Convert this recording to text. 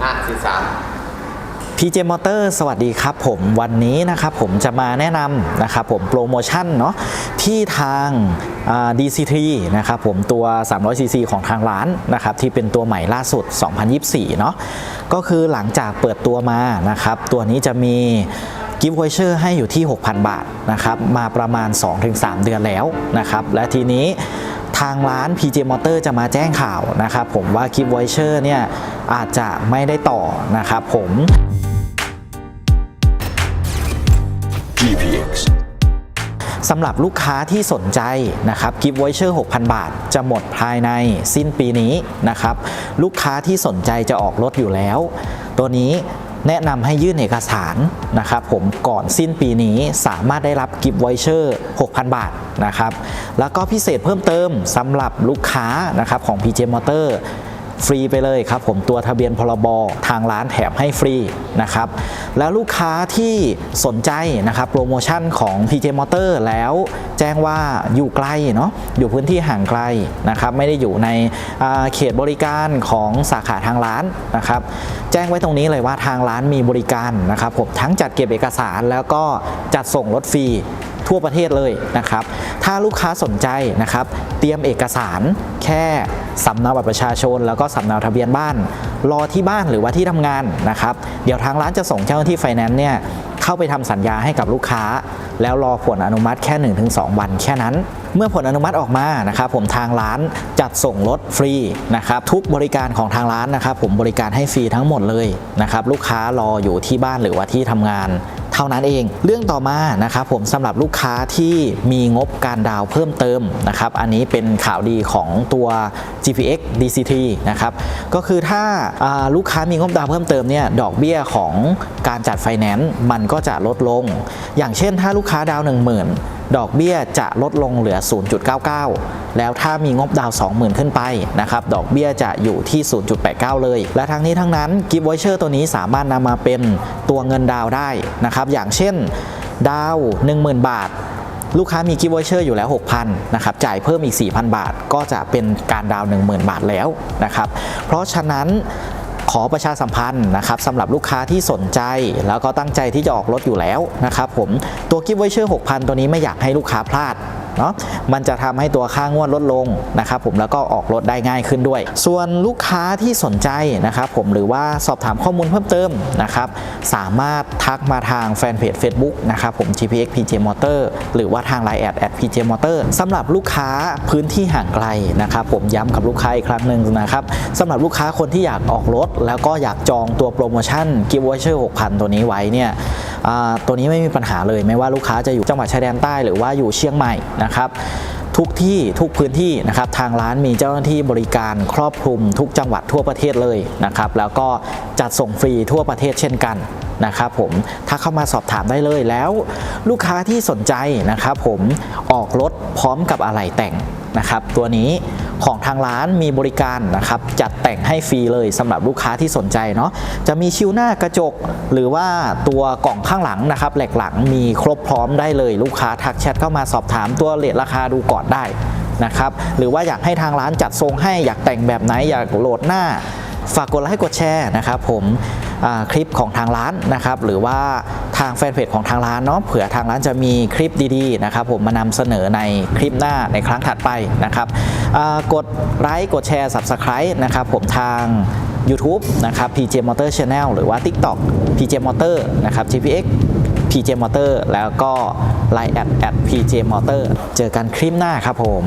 ห้าสี่สาม PJ Motor สวัสดีครับผมวันนี้นะครับผมจะมาแนะนำนะครับผมโปรโมชั่นเนาะที่ทางอ่า DC3 นะครับผมตัว 300cc ของทางร้านนะครับที่เป็นตัวใหม่ล่าสุด 2024 เนาะก็คือหลังจากเปิดตัวมานะครับตัวนี้จะมีกิฟต์วอเชอร์ให้อยู่ที่ 6,000 บาทนะครับมาประมาณ 2-3 เดือนแล้วนะครับและทีนี้ทางร้าน PJ Motor จะมาแจ้งข่าวนะครับผมว่ากิฟต์วอเชอร์เนี่ย อาจจะไม่ได้ต่อนะครับผม GPX สำหรับลูกค้าที่สนใจนะครับกิฟต์วอเชอร์6,000 บาท จะหมดภายในสิ้นปีนี้นะครับ ลูกค้าที่สนใจจะออกรถอยู่แล้ว ตัวนี้แนะนำให้ยื่นเอกสารนะครับผมก่อนสิ้นปีนี้สามารถได้รับกิฟต์วอเชอร์ 6,000 บาทนะครับ แล้วก็พิเศษเพิ่มเติมสำหรับลูกค้านะครับของ PJ Motor ฟรีไปเลยครับผมตัวทะเบียนพรบทางร้านแถมให้ฟรีนะครับแล้วลูกค้าที่สนใจนะครับโปรโมชั่นของ PJ Motor แล้วแจ้งว่าอยู่ไกลเนาะอยู่พื้นที่ห่างไกลนะครับไม่ได้อยู่ในเขตบริการของสาขาทางร้านนะครับแจ้งไว้ตรงนี้เลยว่าทางร้านมีบริการนะครับผมทั้งจัดเก็บเอกสารแล้วก็จัดส่งรถฟรี ทั่วประเทศเลยนะครับ ถ้าลูกค้าสนใจนะครับ เตรียมเอกสารแค่สำเนาบัตรประชาชน แล้วก็สำเนาทะเบียนบ้าน รอที่บ้านหรือว่าที่ทำงานนะครับ เดี๋ยวทางร้านจะส่งเจ้าหน้าที่ไฟแนนซ์เนี่ยเข้าไปทำสัญญาให้กับลูกค้า แล้วรอผลอนุมัติแค่ 1-2 วันแค่นั้นเมื่อผลอนุมัติออกมานะครับผมทางร้านจัดส่งรถฟรีนะครับทุกบริการของทางร้านนะครับผมบริการให้ฟรีทั้งหมดเลยนะครับลูกค้ารออยู่ที่บ้านหรือว่าที่ทำงาน เท่านั้นเอง เรื่องต่อมานะครับผมสำหรับลูกค้าที่มีงบการดาวเพิ่มเติมนะครับอันนี้เป็นข่าวดีของตัว GPX DCT นะครับก็คือถ้าาลูกค้ามีงบดาวเพิ่มเติมเนี่ยดอกเบี้ยของการจัดไฟแนนซ์มันก็จะลดลง อย่างเช่นถ้าลูกค้าดาว 10,000 ดอกเบี้ยจะลดลงเหลือ 0.99 แล้วถ้ามีงบดาว 20,000 ขึ้นไปนะครับ ดอกเบี้ยจะอยู่ที่ 0.89 เลย และทั้งนี้ทั้งนั้นกิฟต์วอเชอร์ตัวนี้สามารถนำมาเป็นตัวเงินดาวได้นะครับ อย่างเช่นดาวน์10,000 บาทลูกค้ามีกิฟต์วอเชอร์อยู่แล้ว 6,000 นะครับ จ่ายเพิ่มอีก 4,000 บาท ก็จะเป็นการดาวน์10,000 บาทแล้วนะครับ เพราะฉะนั้น อประชาสัมพันธ์นะครับสำหรับลูกค้าที่สนใจ แล้วก็ตั้งใจที่จะออกรถอยู่แล้วนะครับผมตัวกิฟต์ไวเชอร์6,000 ตัวนี้ไม่อยากให้ลูกค้าพลาด เนาะมันจะทำให้ตัวค่างวดลดลงนะครับผมแล้วก็ออกรถได้ง่ายขึ้นด้วย ส่วนลูกค้าที่สนใจนะครับผมหรือว่าสอบถามข้อมูลเพิ่มเติมนะครับสามารถทักมาทางแฟนเพจ Facebook นะครับผม GPX PJ Motor หรือว่าทาง Line แอด PJ Motor สำหรับลูกค้าพื้นที่ห่างไกลนะครับผมย้ำกับลูกค้าอีกครั้งหนึ่งนะครับสำหรับลูกค้าคนที่อยากออกรถ แล้วก็อยากจองตัวโปรโมชั่น Gift Voucher 6,000 ตัวนี้ไว้เนี่ยตัวนี้ไม่มีปัญหาเลยไม่ว่าลูกค้าจะอยู่จังหวัดชายแดนใต้หรือว่าอยู่เชียงใหม่นะครับทุกที่ทุกพื้นที่นะครับทางร้านมีเจ้าหน้าที่บริการครอบคลุมทุกจังหวัดทั่วประเทศเลยนะครับแล้วก็จัดส่งฟรีทั่วประเทศเช่นกันนะครับผมถ้าเข้ามาสอบถามได้เลยแล้ว ลูกค้าที่สนใจนะครับผมออกรถพร้อมกับอะไหล่แต่งนะครับตัวนี้ ของทางร้านมีบริการนะครับจัดแต่งให้ฟรีเลยสำหรับลูกค้าที่สนใจเนาะจะมีชิวหน้ากระจก หรือว่าตัวกล่องข้างหลังนะครับแหลกหลังมีครบพร้อมได้เลยลูกค้าทักแชทเข้ามาสอบถามตัวเลทราคาดูก่อนได้นะครับหรือว่าอยากให้ทางร้านจัดทรงให้อยากแต่งแบบไหนอยากโหลดหน้า ฝากกดไลค์กดแชร์นะครับผม คลิปของทางร้านนะครับหรือว่าทางแฟนเพจของทางร้านเนาะเผื่อทางร้านจะมีคลิปดีๆนะครับผมมานำเสนอในคลิปหน้าในครั้งถัดไปนะครับกดไลค์กดแชร์ Subscribe นะครับผมทาง YouTube นะครับ PJ Motor Channel หรือว่า TikTok PJ Motor นะครับ GPX PJ Motor แล้วก็ Line at at PJ Motor เจอกันคลิปหน้าครับผม